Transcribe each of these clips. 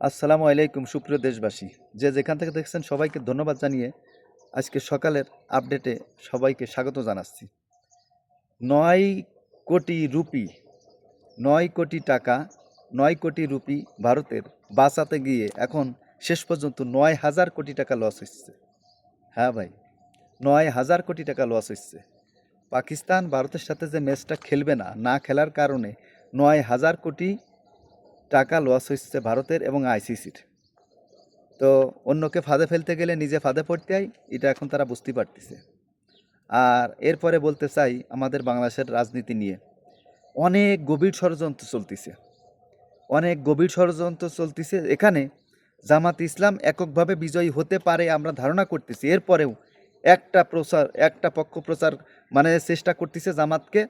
আসসালামু আলাইকুম, সুপ্রিয় দেশবাসী। যে যেখান থেকে দেখছেন, সবাইকে ধন্যবাদ জানিয়ে আজকে সকালের আপডেটে সবাইকে স্বাগত জানাচ্ছি। নয় কোটি রুপি, নয় কোটি টাকা, নয় কোটি রুপি ভারতের বাঁচাতে গিয়ে এখন শেষ পর্যন্ত নয় হাজার কোটি টাকা লস হচ্ছে। হ্যাঁ ভাই, নয় হাজার কোটি টাকা লস হচ্ছে। পাকিস্তান ভারতের সাথে যে ম্যাচটা খেলবে না না খেলার কারণে নয় হাজার কোটি টাকা লস হচ্ছে ভারতের এবং আইসিসির তো অন্যকে ফাঁদে ফেলতে গেলে নিজে ফাঁদে পড়তে হয়, এটা এখন তারা বুঝতে পারতেছে। আর এরপরে বলতে চাই আমাদের বাংলাদেশের রাজনীতি নিয়ে। অনেক গভীর ষড়যন্ত্র চলতেছে। অনেক গভীর ষড়যন্ত্র চলতেছে। এখানে জামাত ইসলাম এককভাবে বিজয়ী হতে পারে আমরা ধারণা করতেছি। এরপরেও একটা প্রচার, একটা পক্ষ প্রচার মানে চেষ্টা করতেছে জামাতকে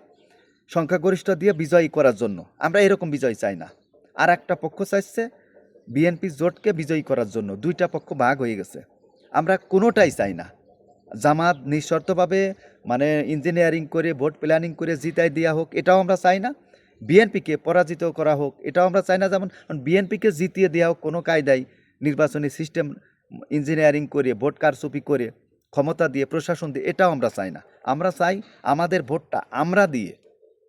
সংখ্যাগরিষ্ঠ দিয়ে বিজয়ী করার জন্য। আমরা এরকম বিজয় চাই না। আর একটা পক্ষ চাইছে বিএনপি জোটকে বিজয়ী করার জন্য। দুইটা পক্ষ ভাগ হয়ে গেছে। আমরা কোনোটাই চাই না। জামাত নিঃশর্তভাবে মানে ইঞ্জিনিয়ারিং করে, ভোট প্ল্যানিং করে জিতাই দেওয়া হোক, এটাও আমরা চাই না। বিএনপিকে পরাজিত করা হোক, এটাও আমরা চাই না। যেমন বিএনপিকে জিতিয়ে দেওয়া হোক, কোনো কায়দায় নির্বাচনী সিস্টেম ইঞ্জিনিয়ারিং করে, ভোট কারচুপি করে, ক্ষমতা দিয়ে, প্রশাসন দিয়ে, এটাও আমরা চাই না। আমরা চাই আমাদের ভোটটা আমরা দিয়ে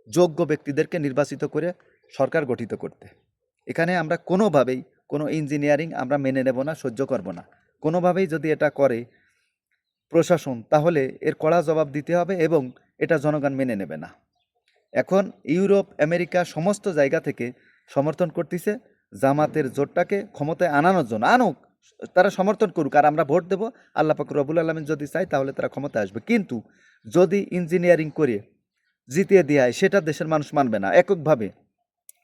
যোগ্য ব্যক্তিদেরকে নির্বাচিত করে সরকার গঠিত করতে। এখানে আমরা কোনোভাবেই কোনো ইঞ্জিনিয়ারিং আমরা মেনে নেব না, সহ্য করব না। কোনোভাবেই যদি এটা করে প্রশাসন, তাহলে এর কড়া জবাব দিতে হবে এবং এটা জনগণ মেনে নেবে না। এখন ইউরোপ, আমেরিকা সমস্ত জায়গা থেকে সমর্থন করতেছে, জামাতের জোটটাকে ক্ষমতায় আনানোর জন্য। আনুক, তারা সমর্থন করুক, আর আমরা ভোট দেবো। আল্লাহ রবুল আলমিন যদি চাই তাহলে তারা ক্ষমতায় আসবে। কিন্তু যদি ইঞ্জিনিয়ারিং করে জিতিয়ে দেওয়া হয় সেটা দেশের মানুষ মানবে না। এককভাবে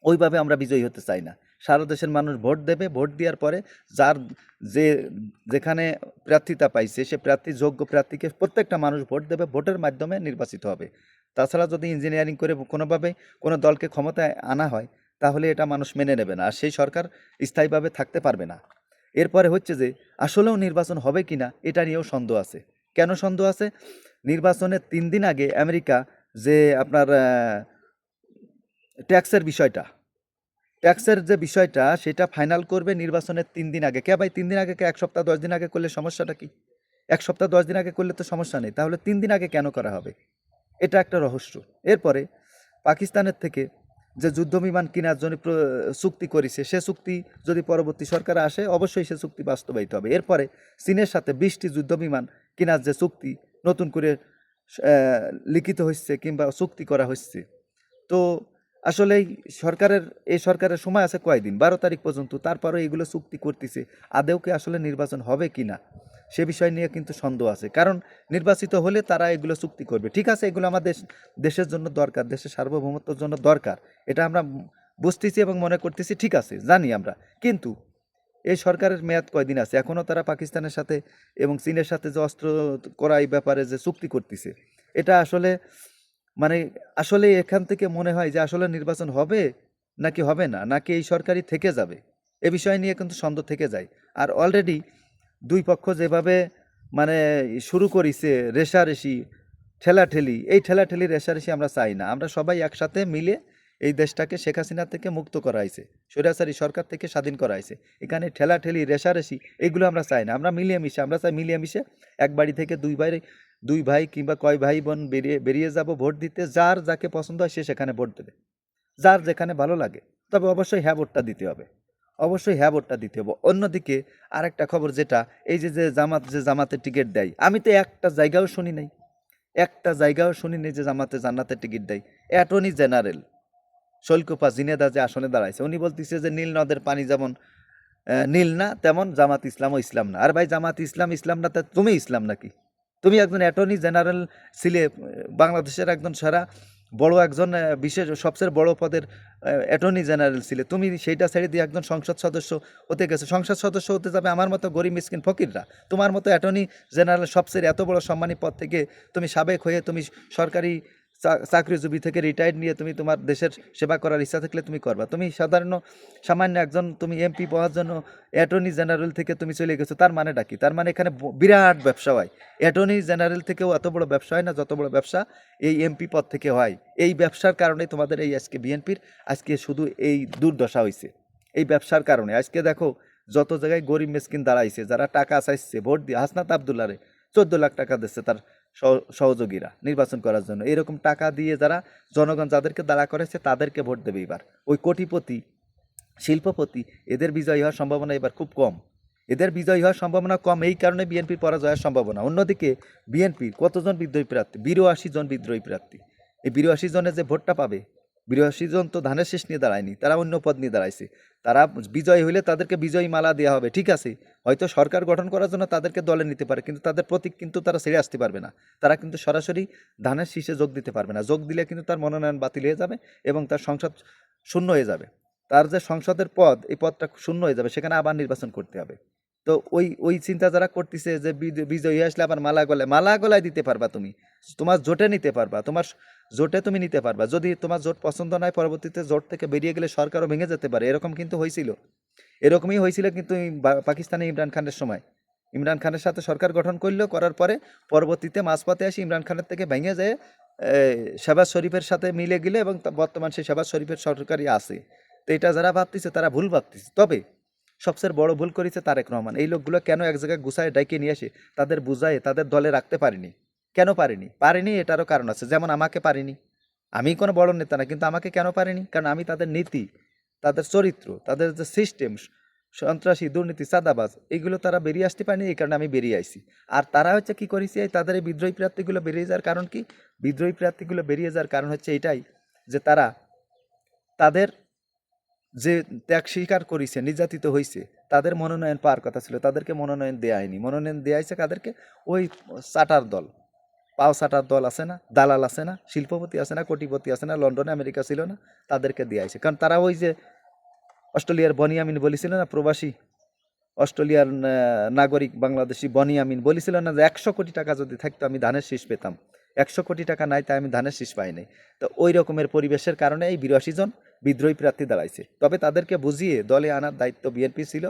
ওইভাবে আমরা বিজয়ী হতে চাই না। সারা দেশের মানুষ ভোট দেবে, ভোট দেওয়ার পরে যার যে, যেখানে প্রার্থিতা পাইছে, সে প্রার্থী, যোগ্য প্রার্থীকে প্রত্যেকটা মানুষ ভোট দেবে, ভোটের মাধ্যমে নির্বাচিত হবে। তাছাড়া যদি ইঞ্জিনিয়ারিং করে কোনোভাবে কোনো দলকে ক্ষমতায় আনা হয়, তাহলে এটা মানুষ মেনে নেবে না। আর সেই সরকার স্থায়ীভাবে থাকতে পারবে না। এরপরে হচ্ছে যে, আসলেও নির্বাচন হবে কি না এটা নিয়েও সন্দেহ আছে। কেন সন্দেহ আছে? নির্বাচনের তিন দিন আগে আমেরিকা যে আপনার ট্যাক্সের বিষয়টা ট্যাক্সের যে বিষয়টা, সেটা ফাইনাল করবে নির্বাচনের তিন দিন আগে। কে ভাই, তিন দিন আগে কে? এক সপ্তাহ, দশ দিন আগে করলে সমস্যাটা কি? এক সপ্তাহ, দশ দিন আগে করলে তো সমস্যা নেই। তাহলে তিন দিন আগে কেন করা হবে? এটা একটা রহস্য। এরপরে পাকিস্তানের থেকে যে যুদ্ধ বিমান কেনার জন্য চুক্তি করেছে, সে চুক্তি যদি পরবর্তী সরকার আসে, অবশ্যই সে চুক্তি বাস্তবায়িত হবে। এরপরে চীনের সাথে বিশটি যুদ্ধ বিমান কেনার যে চুক্তি, নতুন করে লিখিত হচ্ছে কিংবা চুক্তি করা হচ্ছে। তো আসলে সরকারের, এই সরকারের সময় আছে কয়দিন? বারো তারিখ পর্যন্ত। তারপরে এগুলো চুক্তি করতেছে। আদেও কি আসলে নির্বাচন হবে কি না? সে বিষয় নিয়ে কিন্তু সন্দেহ আছে। কারণ নির্বাচিত হলে তারা এগুলো চুক্তি করবে। ঠিক আছে, এগুলো আমাদের দেশের জন্য দরকার, দেশের সার্বভৌমত্বের জন্য দরকার। এটা আমরা বুঝতেছি এবং মনে করতেছি, ঠিক আছে, জানি আমরা। কিন্তু এই সরকারের মেয়াদ কয়দিন আছে? এখনও তারা পাকিস্তানের সাথে এবং চীনের সাথে যে অস্ত্র করা এই ব্যাপারে যে চুক্তি করতেছে, এটা আসলে মানে আসলে এখান থেকে মনে হয় যে আসলে নির্বাচন হবে নাকি হবে না, নাকি এই সরকারই থেকে যাবে? এ বিষয় নিয়ে কিন্তু সন্দেহ থেকে যায়। আর অলরেডি দুই পক্ষ যেভাবে মানে শুরু করেছে রেশারেশি ঠেলাঠেলি, এই ঠেলাঠেলি রেশারেশি আমরা চাই না। আমরা সবাই একসাথে মিলে এই দেশটাকে শেখ হাসিনা থেকে মুক্ত করা হয়েছে স্বৈরাচারী সরকার থেকে স্বাধীন করা হয়েছে এখানে ঠেলাঠেলি রেশারেশি এগুলো আমরা চাই না। আমরা মিলিয়ে মিশে, আমরা চাই মিলিয়ে মিশে এক বাড়ি থেকে দুই ভাই দুই ভাই কিংবা কয় ভাই বোন বেরিয়ে বেরিয়ে যাব, ভোট দিতে, যার যাকে পছন্দ হয় সে সেখানে ভোট দেবে। যার যেখানে ভালো লাগে। তবে অবশ্যই হ্যাঁ ভোটটা দিতে হবে। অবশ্যই হ্যাঁ ভোটটা দিতে হবে। অন্যদিকে আরেকটা খবর যেটা, এই যে যে জামাত, যে জামাতের টিকিট দেয়, আমি তো একটা জায়গাও শুনি নাই। একটা জায়গাও শুনি নাই যে জামাতে জান্নাতের টিকিট দেয়। অ্যাটর্নি জেনারেল শৈলকুপা জিনেদা যে আসনে দাঁড়াইছে, উনি বলতেছে যে নীল নদের পানি যেমন নীল না, তেমন জামাত ইসলামও ইসলাম না। আর ভাই, জামাত ইসলাম ইসলাম না তা তুমি ইসলাম নাকি? তুমি একজন অ্যাটর্নি জেনারেল ছিলে বাংলাদেশের একজন সারা, বড় একজন বিশেষ, সবচেয়ে বড় পদের অ্যাটর্নি জেনারেল ছিলে তুমি সেইটা ছেড়ে দিয়ে একজন সংসদ সদস্য হতে গেছো। সংসদ সদস্য হতে যাবে আমার মতো গরিব মিসকিন ফকিররা। তোমার মতো অ্যাটর্নি জেনারেল সবচেয়ে এত বড় সম্মানী পদ থেকে তুমি সাবেক হয়ে তুমি সরকারি চাকরিজীবী থেকে রিটায়ার্ড নিয়ে তুমি তোমার দেশের সেবা করার ইচ্ছা থাকলে তুমি করবা। তুমি সাধারণ, সামান্য একজন, তুমি এমপি পাওয়ার জন্য অ্যাটর্নি জেনারেল থেকে তুমি চলে গেছো, তার মানে ডাকি তার মানে এখানে বিরাট ব্যবসা হয়। অ্যাটর্নি জেনারেল থেকেও এত বড় ব্যবসা হয় না, যত বড় ব্যবসা এই এমপি পদ থেকে হয়। এই ব্যবসার কারণে তোমাদের এই আজকে বিএনপির আজকে শুধু এই দুর্দশা হয়েছে এই ব্যবসার কারণে। আজকে দেখো, যত জায়গায় গরিব মেসকিন দাঁড়াইছে, যারা টাকা চাইছে, ভোট দিয়ে হাসনাত আবদুল্লারে চোদ্দ লাখ টাকা দিচ্ছে তার সহযোগীরা নির্বাচন করার জন্য। এরকম টাকা দিয়ে যারা জনগণ যাদেরকে দাঁড়া করেছে তাদেরকে ভোট দেবে এবার। ওই কোটিপতি, শিল্পপতি, এদের বিজয়ী হওয়ার সম্ভাবনা এবার খুব কম। এদের বিজয়ী হওয়ার সম্ভাবনা কম এই কারণে বিএনপির পরাজয়ের সম্ভাবনা। অন্যদিকে বিএনপির কতজন বিদ্রোহী প্রার্থী? বিরাশি জন বিদ্রোহী প্রার্থী। এই বিরাশি জনের যে ভোটটা পাবে বিরাশি জন তো ধানের শেষ নিয়ে দাঁড়ায়নি, তারা অন্য পদ নিয়ে দাঁড়াইছে। তারা বিজয়ী হইলে তাদেরকে বিজয়ী মালা দেওয়া হবে, ঠিক আছে? হয়তো সরকার গঠন করার জন্য তাদেরকে দলে নিতে পারে, কিন্তু তাদের প্রতীক কিন্তু তারা ছেড়ে আসতে পারবে না। তারা কিন্তু সরাসরি ধানের শীষে যোগ দিতে পারবে না। যোগ দিলে কিন্তু তার মনোনয়ন বাতিল হয়ে যাবে এবং তার সংসদ শূন্য হয়ে যাবে। তার যে সংসদের পদ, এই পদটা শূন্য হয়ে যাবে, সেখানে আবার নির্বাচন করতে হবে। তো ওই ওই চিন্তা যারা করতেছে যে বিজ- বিজয়ী আসলে আবার মালা গলায় মালা গলায় দিতে পারবা তুমি। তোমার জোটে নিতে পারবা, তোমার জোটে তুমি নিতে পারবা। যদি তোমার জোট পছন্দ নয়, পরবর্তীতে জোট থেকে বেরিয়ে গেলে সরকারও ভেঙে যেতে পারে। এরকম কিন্তু হয়েছিল। এরকমই হয়েছিল কিন্তু পাকিস্তানে ইমরান খানের সময়। ইমরান খানের সাথে সরকার গঠন করল, করার পরে পরবর্তীতে মাঝপথে আসি ইমরান খানের থেকে ভেঙে যায় শেবাজ শরীফের সাথে মিলে গেলে এবং বর্তমান সেই শেবাজ শরীফের সরকারই আছে। তো এটা যারা ভাবতেছে তারা ভুল ভাবতেছে। তবে সবচেয়ে বড় ভুল করেছে তারেক রহমান। এই লোকগুলো কেন এক জায়গায় গুছায় ডাইকে নিয়ে আসে? তাদের বুঝায়, তাদের দলে রাখতে পারেনি। কেন পারেনি? পারেনি এটারও কারণ আছে, যেমন আমাকে পারিনি। আমি কোনো বড় নেতা না, কিন্তু আমাকে কেন পারিনি? কারণ আমি তাদের নীতি, তাদের চরিত্র, তাদের যে সিস্টেম সন্ত্রাসী, দুর্নীতি, চাঁদাবাজ, এগুলো তারা বেরিয়ে আসতে পারেনি, এই কারণে আমি বেরিয়ে আইছি। আর তারা হচ্ছে কি করেছে তাদের এই বিদ্রোহী প্রার্থীগুলো বেরিয়ে যাওয়ার কারণ কি? বিদ্রোহী প্রার্থীগুলো বেরিয়ে যাওয়ার কারণ হচ্ছে এটাই, যে তারা তাদের যে ত্যাগ স্বীকার করেছে, নির্যাতিত হয়েছে তাদের মনোনয়ন পাওয়ার কথা ছিল। তাদেরকে মনোনয়ন দেওয়া হয়নি মনোনয়ন দেওয়া হয়েছে কাদেরকে? ওই চাটার দল। পাও চাটার দল আছে না, দালাল আছে না, শিল্পপতি আছে না, কোটিপতি আছে না, লন্ডনে আমেরিকা ছিল না, তাদেরকে দেওয়া হয়েছে কারণ তারা ওই যে অস্ট্রেলিয়ার বনিয়ামিন বলেছিল না, প্রবাসী অস্ট্রেলিয়ার নাগরিক বাংলাদেশি বনিয়ামিন বলেছিল না যে একশো কোটি টাকা যদি থাকতো আমি ধানের শীষ পেতাম। একশো কোটি টাকা নাই তাই আমি ধানের শীষ পাই নাই। তো ওই রকমের পরিবেশের কারণে এই বিরাশি জন বিদ্রোহী প্রার্থী দাঁড়াইছে। তবে তাদেরকে বুঝিয়ে দলে আনার দায়িত্ব বিএনপি ছিল।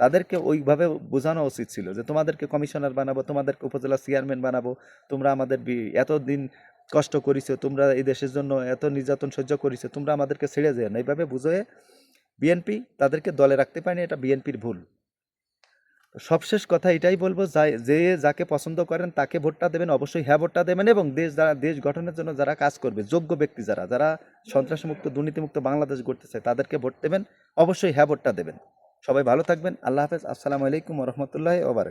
তাদেরকে ওইভাবে বোঝানো উচিত ছিল যে, তোমাদেরকে কমিশনার বানাবো, তোমাদেরকে উপজেলা চেয়ারম্যান বানাবো। তোমরা আমাদের এতদিন কষ্ট করেছ, তোমরা এই দেশের জন্য এত নির্যাতন সহ্য করেছ, তোমরা আমাদেরকে ছেড়ে যেও না। এইভাবে বুঝে বিএনপি তাদেরকে দলে রাখতে পারেনি, এটা বিএনপির ভুল। সবশেষ কথা এটাই বলব, যে যাকে পছন্দ করেন তাকে ভোটটা দেবেন, অবশ্যই হ্যাঁ ভোটটা দেবেন এবং দেশ যারা, দেশ গঠনের জন্য যারা কাজ করবে, যোগ্য ব্যক্তি যারা যারা সন্ত্রাসমুক্ত, দুর্নীতিমুক্ত বাংলাদেশ গড়তে চায়, তাদেরকে ভোট দেবেন, অবশ্যই হ্যাঁ ভোটটা দেবেন। সবাই ভালো থাকবেন, আল্লাহ হাফেজ, আসসালামু আলাইকুম রহমতুল্লাহ ওবার